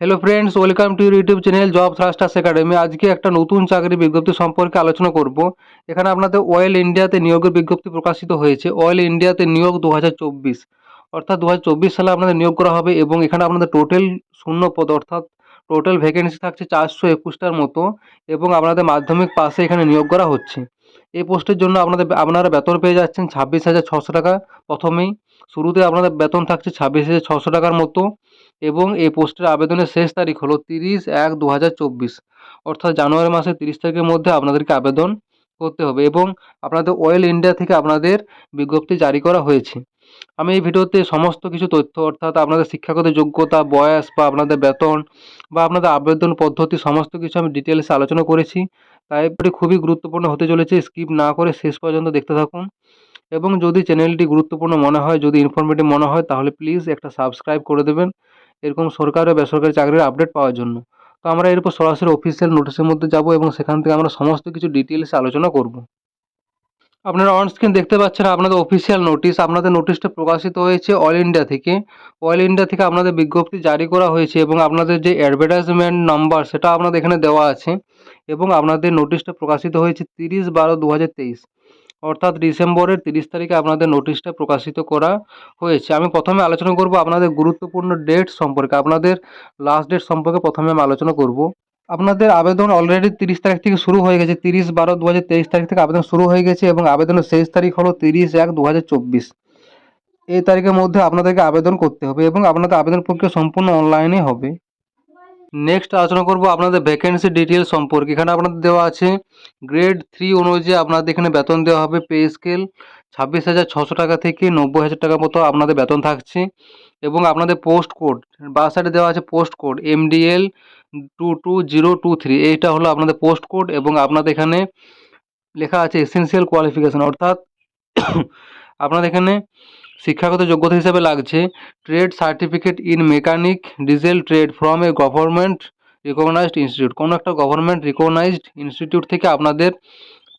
Hello friends welcome to YouTube channel Job Thrusters Academy আজকে একটা নতুন চাকরি বিজ্ঞপ্তি সম্পর্কে আলোচনা করব। এখানে আপনাদের অয়েল ইন্ডিয়াতে নিয়োগের বিজ্ঞপ্তি প্রকাশিত হয়েছে। অয়েল ইন্ডিয়াতে নিয়োগ দু হাজার চব্বিশ। অর্থাৎ দু হাজার চব্বিশ সালে আপনাদের নিয়োগ করা হবে এবং এখানে আপনাদের টোটাল শূন্য পদ, অর্থাৎ টোটাল ভ্যাকেন্সি থাকছে চারশো একুশটার মতো এবং আপনাদের মাধ্যমিক পাশে এখানে নিয়োগ করা হচ্ছে। এই পোস্টের জন্য আপনাদের আপনারা বেতন পেয়ে যাচ্ছেন ছাব্বিশ হাজার ছশো টাকা প্রথমেই। শুরুতে আপনাদের বেতন থাকছে ছাব্বিশ হাজার ছশো টাকার মতো। এবং এই পোস্টের আবেদনের শেষ তারিখ হলো তিরিশ এক দু হাজার চব্বিশ, অর্থাৎ জানুয়ারি মাসের তিরিশ তারিখের মধ্যে আপনাদেরকে আবেদন করতে হবে এবং আপনাদের অয়েল ইন্ডিয়া থেকে আপনাদের বিজ্ঞপ্তি জারি করা হয়েছে। আমি এই ভিডিওতে সমস্ত কিছু তথ্য, অর্থাৎ আপনাদের শিক্ষাগত যোগ্যতা, বয়স বা আপনাদের বেতন বা আপনাদের আবেদন পদ্ধতি সমস্ত কিছু আমি ডিটেলসে আলোচনা করেছি। তাই এটি খুবই গুরুত্বপূর্ণ হতে চলেছে, স্কিপ না করে শেষ পর্যন্ত দেখতে থাকুন। এবং যদি চ্যানেলটি গুরুত্বপূর্ণ মনে হয়, যদি ইনফরমেটিভ মনে হয়, তাহলে প্লিজ একটা সাবস্ক্রাইব করে দেবেন। এরকম সরকারি ও বেসরকারি চাকরির আপডেট পাওয়ার জন্য। তো আমরা এরপর সরাসরি অফিসিয়াল নোটিশের মধ্যে যাব এবং সেখান থেকে আমরা সমস্ত কিছু ডিটেলসে আলোচনা করব। আপনারা অন স্ক্রিন দেখতে পাচ্ছেন আপনাদের অফিসিয়াল নোটিশ আপনাদের নোটিশটা প্রকাশিত হয়েছে অল ইন্ডিয়া থেকে। অল ইন্ডিয়া থেকে আপনাদের বিজ্ঞপ্তি জারি করা হয়েছে এবং আপনাদের যে অ্যাডভার্টাইজমেন্ট নাম্বার সেটা আপনাদের এখানে দেওয়া আছে এবং আপনাদের নোটিশটা প্রকাশিত হয়েছে তিরিশ বারো দু হাজার তেইশ। অর্থাৎ ডিসেম্বরের তিরিশ তারিখে আপনাদের নোটিশটা প্রকাশিত করা হয়েছে। আমি প্রথমে আলোচনা করব আপনাদের গুরুত্বপূর্ণ ডেট সম্পর্কে। আপনাদের লাস্ট ডেট সম্পর্কে প্রথমে আমি আলোচনা করব। আপনাদের আবেদন অলরেডি তিরিশ তারিখ থেকে শুরু হয়ে গেছে। তিরিশ বারো দু তারিখ থেকে আবেদন শুরু হয়ে গেছে এবং আবেদনের শেষ তারিখ হলো তিরিশ এক দু এই তারিখের মধ্যে আপনাদেরকে আবেদন করতে হবে এবং আপনাদের আবেদন প্রক্রিয়া সম্পূর্ণ অনলাইনে হবে। নেক্সট আলোচনা করব আপনাদের ভ্যাকেন্সি ডিটেলস সম্পর্কে। এখানে আপনাদের দেওয়া আছে গ্রেড থ্রি অনুযায়ী আপনাদের এখানে বেতন দেওয়া হবে পে স্কেল ছাব্বিশ হাজার ছশো টাকা থেকে নব্বই হাজার টাকা মতো আপনাদের বেতন থাকছে। এবং আপনাদের পোস্ট কোড বা সাইডে দেওয়া আছে post code MDL two two zero two three এইটা হলো আপনাদের পোস্ট কোড এবং আপনাদের এখানে লেখা আছে এসেন্সিয়াল কোয়ালিফিকেশন অর্থাৎ আপনাদের এখানে শিক্ষাগত যোগ্যতা হিসেবে লাগছে। Trade certificate in mechanic diesel trade from a government recognised institute কোনো একটা গভর্নমেন্ট রিকগনাইজড ইনস্টিটিউট থেকে আপনাদের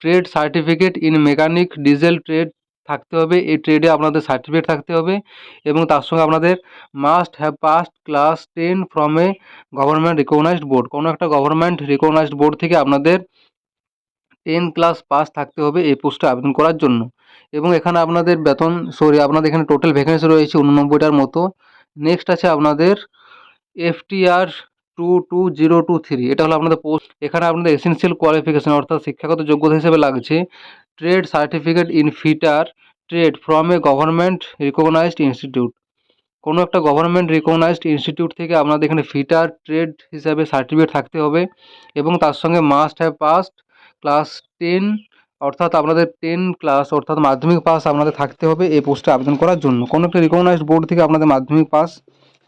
trade certificate in mechanic diesel trade থাকতে হবে। এই ট্রেডে আপনাদের সার্টিফিকেট থাকতে হবে এবং তার সঙ্গে আপনাদের must have passed class ten from a government recognised board কোনো একটা গভর্নমেন্ট রিকগনাইজড বোর্ড থেকে আপনাদের টেন ক্লাস পাস থাকতে হবে এই পোস্টে আবেদন করার জন্য। এবং এখানে আপনাদের বেতন, সরি, আপনাদের এখানে টোটাল ভ্যাকেন্সি রয়েছে উননব্বইটার মতো। নেক্সট আছে আপনাদের FTR two two zero two three এটা হলো আপনাদের পোস্ট এখানে আপনাদের এসেন্সিয়াল কোয়ালিফিকেশান অর্থাৎ শিক্ষাগত যোগ্যতা হিসেবে লাগছে। Trade certificate in fitter trade from a government recognised institute কোনো একটা গভর্নমেন্ট রিকগনাইজড ইনস্টিটিউট থেকে আপনাদের এখানে ফিটার ট্রেড হিসাবে সার্টিফিকেট থাকতে হবে। এবং তার সঙ্গে must have passed class ten অর্থাৎ আপনাদের টেন ক্লাস অর্থাৎ মাধ্যমিক পাস আপনাদের থাকতে হবে এই পোস্টে আবেদন করার জন্য। কোনো একটা রিকগনাইজড বোর্ড থেকে আপনাদের মাধ্যমিক পাস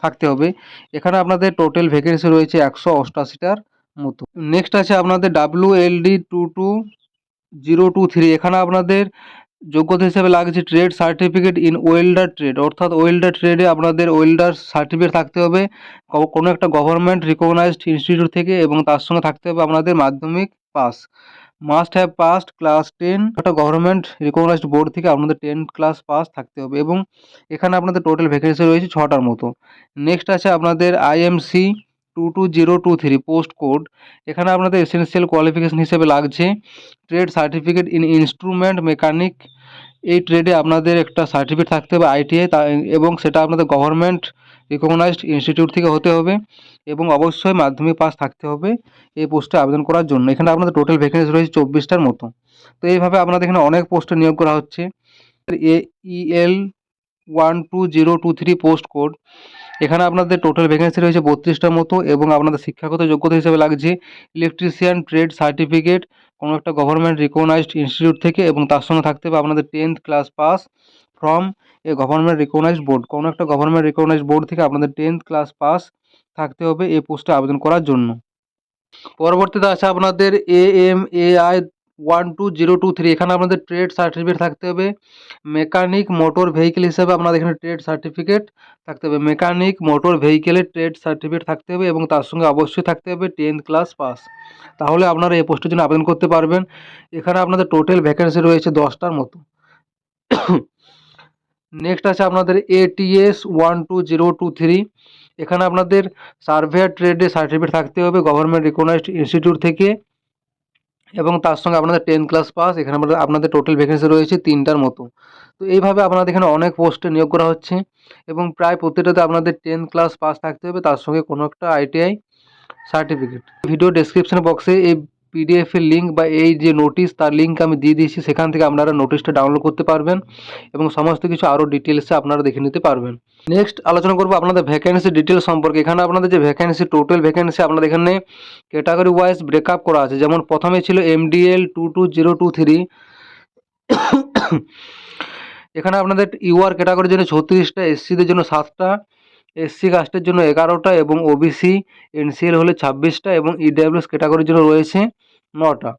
থাকতে হবে। এখানে আপনাদের টোটাল ভ্যাকেন্সি রয়েছে একশো অষ্টাশিটার মতো। নেক্সট আছে আপনাদের W L D two two zero two three এখানে আপনাদের যোগ্যতা হিসেবে লাগছে trade certificate in welder trade অর্থাৎ ওয়েল্ডার ট্রেডে আপনাদের ওয়েল্ডার সার্টিফিকেট থাকতে হবে। কোনো একটা গভর্নমেন্ট রিকগনাইজড ইনস্টিটিউট থেকে এবং তার সঙ্গে থাকতে হবে আপনাদের মাধ্যমিক pass must have passed class ten একটা গভর্নমেন্ট রিকগনাইজড বোর্ড থেকে আপনাদের টেন ক্লাস পাস থাকতে হবে এবং এখানে আপনাদের টোটাল ভ্যাকেন্সি রয়েছে ছটার মতো। নেক্সট আছে আপনাদের IMC two two zero two three post code এখানে আপনাদের এসেন্সিয়াল কোয়ালিফিকেশন হিসেবে লাগছে। Trade certificate in instrument mechanic এই ট্রেডে আপনাদের একটা সার্টিফিকেট থাকতে হবে আইটিআই এবং সেটা আপনাদের গভর্নমেন্ট রিকগনাইজড ইনস্টিটিউট থেকে হতে হবে এবং অবশ্যই মাধ্যমিক পাস থাকতে হবে এই পোস্টে আবেদন করার জন্য। এখানে আপনাদের টোটাল ভ্যাকেন্সি রয়েছে চব্বিশটার মতো। তো এইভাবে আপনাদের এখানে অনেক পোস্টে নিয়োগ করা হচ্ছে। A EL one two zero two three post code এখানে আপনাদের টোটাল ভ্যাকেন্সি রয়েছে বত্রিশটার মতো এবং আপনাদের শিক্ষাগত যোগ্যতা হিসেবে লাগছে ইলেকট্রিশিয়ান ট্রেড সার্টিফিকেট কোনো একটা গভর্নমেন্ট রিকগনাইজড ইনস্টিটিউট থেকে এবং তার সঙ্গে থাকতে হবে আপনাদের tenth class pass from a government recognised board কোনো একটা গভর্নমেন্ট রিকগনাইজড বোর্ড থেকে আপনাদের টেন্থ ক্লাস পাস থাকতে হবে এই পোস্টে আবেদন করার জন্য। পরবর্তীতে আছে আপনাদের A M A I one two zero two three এখানে আপনাদের ট্রেড সার্টিফিকেট থাকতে হবে। মেকানিক মোটর ভেহিকেল হিসেবে আপনাদের এখানে ট্রেড সার্টিফিকেট থাকতে হবে। মেকানিক মোটর ভেহিকেলের ট্রেড সার্টিফিকেট থাকতে হবে এবং তার সঙ্গে অবশ্যই থাকতে হবে টেন্থ ক্লাস পাস তাহলে আপনারা এই পোস্টের জন্য আবেদন করতে পারবেন। এখানে আপনাদের টোটাল ভ্যাকেন্সি রয়েছে দশটার মতো। নেক্সট আছে আপনাদের ATS one two zero two three এখানে আপনাদের সার্ভেয়ার ট্রেডে সার্টিফিকেট থাকতে হবে গভর্নমেন্ট রিকগনাইজড ইনস্টিটিউট থেকে। এবং তার সঙ্গে আপনাদের টেন ক্লাস পাস এখানে আপনাদের আপনাদের টোটাল ভ্যাকেন্সি রয়েছে তিনটার মতো। তো এইভাবে আপনাদের এখানে অনেক পোস্টে নিয়োগ করা হচ্ছে। এবং প্রায় প্রত্যেকটাতে আপনাদের টেন ক্লাস পাস থাকতে হবে, তার সঙ্গে কোনো একটা আইটিআই সার্টিফিকেট ভিডিও ডেসক্রিপশন বক্সে এই পিডিএফ এর লিঙ্ক বা এই যে নোটিশ তার লিঙ্ক আমি দিয়ে দিয়েছি, সেখান থেকে আপনারা নোটিশটা ডাউনলোড করতে পারবেন এবং সমস্ত কিছু আরও ডিটেলসে আপনারা দেখে নিতে পারবেন। নেক্সট আলোচনা করব আপনাদের ভ্যাকেন্সি ডিটেলস সম্পর্কে। এখানে আপনাদের যে ভ্যাকেন্সি টোটাল ভ্যাকেন্সি আপনাদের এখানে ক্যাটাগরি ওয়াইজ ব্রেকআপ করা আছে। যেমন প্রথমে ছিল MDL two two zero two three এখানে আপনাদের ইউআর ক্যাটাগরির জন্য ছত্রিশটা এসসিদের জন্য সাতটা। এসসি কাস্টের জন্য এগারোটা এবং ওবিসি এনসিএল হলে ছাব্বিশটা এবং ইডাব্লিউএস ক্যাটাগরির জন্য রয়েছে নটা।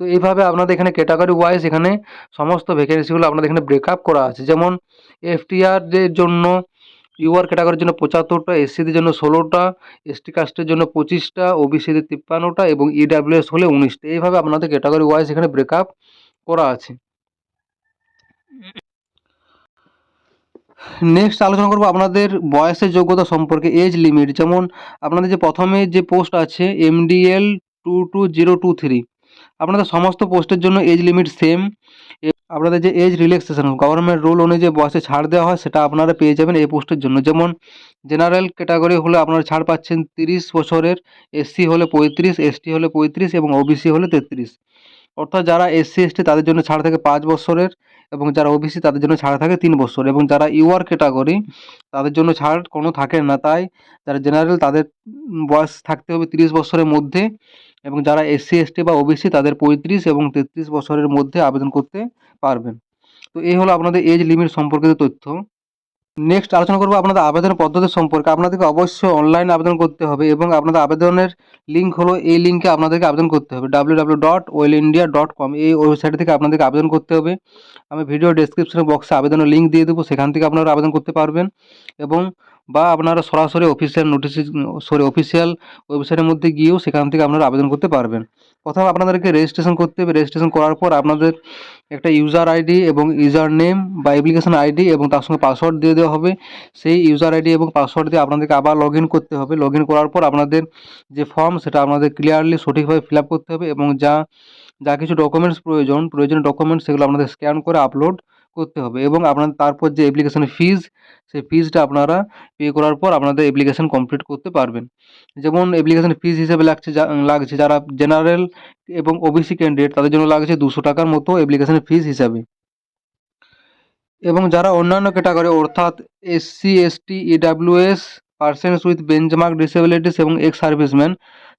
তো এইভাবে আপনাদের এখানে ক্যাটাগরি ওয়াইজ এখানে সমস্ত ভ্যাকেন্সিগুলো আপনাদের এখানে ব্রেকআপ করা আছে। যেমন এফটিআরদের জন্য ইউআর ক্যাটাগরির জন্য পঁচাত্তরটা এসসিদের জন্য ষোলোটা এসটি কাস্টের জন্য পঁচিশটা ওবিসিদের তিপ্পান্নটা এবং ইডাব্লিউএস হলে উনিশটা। এইভাবে আপনাদের ক্যাটাগরি ওয়াইজ এখানে ব্রেকআপ করা আছে। নেক্সট আলোচনা করব আপনাদের বয়সের যোগ্যতা সম্পর্কে এজ লিমিট যেমন আপনাদের যে প্রথমে যে পোস্ট আছে MDL two two zero two three আপনাদের সমস্ত পোস্টের জন্য এজ লিমিট সেম আপনাদের যে এজ রিল্যাক্সেশন গভর্নমেন্ট রুল অনুযায়ী বয়সে ছাড় দেওয়া হয়, সেটা আপনারা পেয়ে যাবেন এই পোস্টের জন্য। যেমন জেনারেল ক্যাটাগরি হলে আপনারা ছাড় পাচ্ছেন তিরিশ বছরের এসসি হলে পঁয়ত্রিশ এসটি হলে পঁয়ত্রিশ এবং ওবিসি হলে তেত্রিশ। অর্থাৎ যারা এসসি এসটি তাদের জন্য ছাড় থাকে পাঁচ বছরের এবং যারা ওবিসি তাদের জন্য ছাড় থাকে তিন বছর এবং যারা ইউআর ক্যাটাগরি তাদের জন্য ছাড় কোনো থাকে না। তাই যারা জেনারেল তাদের বয়স থাকতে হবে তিরিশ বছরের মধ্যে এবং যারা এসসি এসটি বা ওবিসি তাদের পঁয়ত্রিশ এবং তেত্রিশ বছরের মধ্যে আবেদন করতে পারবেন। তো এই হলো আপনাদের এজ লিমিট সম্পর্কিত তথ্য। নেক্সট আলোচনা করব আপনাদের আবেদন পদ্ধতি সম্পর্কে। আপনাদেরকে অবশ্যই অনলাইন আবেদন করতে হবে এবং আপনাদের আবেদনের লিঙ্ক হলো এই লিঙ্কে আপনাদেরকে আবেদন করতে হবে। W dot India dot com এই ওয়েবসাইট থেকে আপনাদেরকে আবেদন করতে হবে। আমি ভিডিও ডেসক্রিপশন বক্সে আবেদনের লিঙ্ক দিয়ে দেবো। সেখান থেকে আপনারা আবেদন করতে পারবেন। এবং বা আপনারা সরাসরি অফিসিয়াল নোটিস সরি অফিসিয়াল ওয়েবসাইটের মধ্যে গিয়েও সেখান থেকে আপনারা আবেদন করতে পারবেন। প্রথমে আপনাদেরকে রেজিস্ট্রেশন করতে হবে। রেজিস্ট্রেশন করার পর আপনাদের একটা ইউজার আইডি এবং ইউজার নেম বা অ্যাপ্লিকেশন আইডি এবং তার সঙ্গে পাসওয়ার্ড দিয়ে দেওয়া হবে। সেই ইউজার আইডি এবং পাসওয়ার্ড দিয়ে আপনাদেরকে আবার লগ করতে হবে। লগ করার পর আপনাদের যে ফর্ম সেটা আপনাদের ক্লিয়ারলি সঠিকভাবে ফিল করতে হবে এবং যা যা কিছু ডকুমেন্টস প্রয়োজন, প্রয়োজনীয় ডকুমেন্টস সেগুলো আপনাদের স্ক্যান করে আপলোড করতে হবে এবং আপনার তারপর যে অ্যাপ্লিকেশনের ফিজ সেই ফিজটা আপনারা পে করার পর আপনাদের অ্যাপ্লিকেশন কমপ্লিট করতে পারবেন। যেমন অ্যাপ্লিকেশন ফিজ হিসেবে লাগছে লাগছে যারা জেনারেল এবং ওবিসি ক্যান্ডিডেট তাদের জন্য লাগছে দুশো টাকার মতো অ্যাপ্লিকেশন ফিজ হিসাবে। এবং যারা অন্যান্য ক্যাটাগরি অর্থাৎ SC ST EWS persons with benchmark disabilities এবং এক্স সার্ভিসম্যান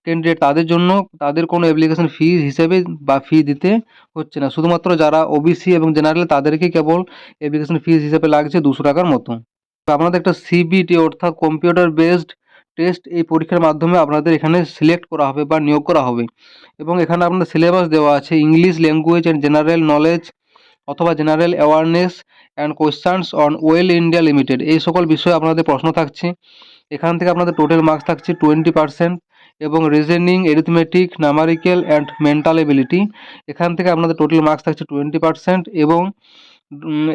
ক্যান্ডিডেট তাদের জন্য তাদের কোনো অ্যাপ্লিকেশন ফি হিসেবে বা ফি দিতে হচ্ছে না। শুধুমাত্র যারা ওবিসি এবং জেনারেল তাদেরকে কেবল অ্যাপ্লিকেশন ফিস হিসেবে লাগছে দুশো টাকার মতো। আপনাদের একটা সিবিটি অর্থাৎ কম্পিউটার বেসড টেস্ট এই পরীক্ষার মাধ্যমে আপনাদের এখানে সিলেক্ট করা হবে বা নিয়োগ করা হবে। এবং এখানে আপনাদের সিলেবাস দেওয়া আছে। English language and general knowledge অথবা general awareness and questions on Oil India Limited এই সকল বিষয়ে আপনাদের প্রশ্ন থাকছে। এখান থেকে আপনাদের টোটাল মার্কস থাকছে টোয়েন্টি পার্সেন্ট এবং reasoning arithmetic numerical and mental ability এখান থেকে আপনাদের টোটাল মার্কস থাকছে টোয়েন্টি পার্সেন্ট এবং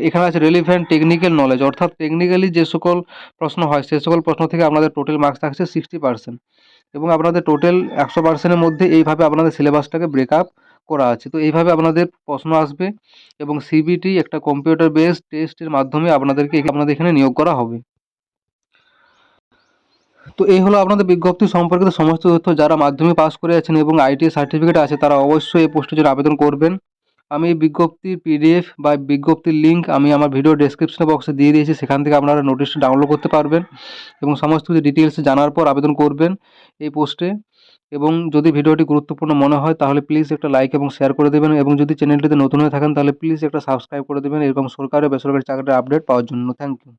এখানে আছে রেলিভেন্ট টেকনিক্যাল নলেজ অর্থাৎ টেকনিক্যালি যে সকল প্রশ্ন হয়, সে সকল প্রশ্ন থেকে আপনাদের টোটাল মার্কস থাকছে সিক্সটি পার্সেন্ট এবং আপনাদের টোটাল একশো পার্সেন্টের মধ্যে এইভাবে আপনাদের সিলেবাসটাকে ব্রেকআপ করা আছে। তো এইভাবে আপনাদের প্রশ্ন আসবে এবং সিবিটি একটা কম্পিউটার বেসড টেস্টের মাধ্যমে আপনাদেরকে আপনাদের এখানে নিয়োগ করা হবে। তো এই হলো আপনাদের বিজ্ঞপ্তি সম্পর্কিত সমস্ত তথ্য। যারা মাধ্যমিক পাস করে আছেন এবং আইটি সার্টিফিকেট আছে, তারা অবশ্যই এই পোস্টের জন্য আবেদন করবেন। আমি এই বিজ্ঞপ্তির পিডিএফ বা বিজ্ঞপ্তির লিঙ্ক আমি আমার ভিডিও ডেসক্রিপশন বক্সে দিয়ে দিয়েছি। সেখান থেকে আপনারা নোটিশটা ডাউনলোড করতে পারবেন এবং সমস্ত কিছু ডিটেলস জানার পর আবেদন করবেন এই পোস্টে এবং যদি ভিডিওটি গুরুত্বপূর্ণ মনে হয়, তাহলে প্লিজ একটা লাইক এবং শেয়ার করে দেবেন এবং যদি চ্যানেলটিতে নতুন হয়ে থাকেন, তাহলে প্লিজ একটা সাবস্ক্রাইব করে দেবেন। এরকম সরকারি বেসরকারি চাকরির আপডেট পাওয়ার জন্য। Thank you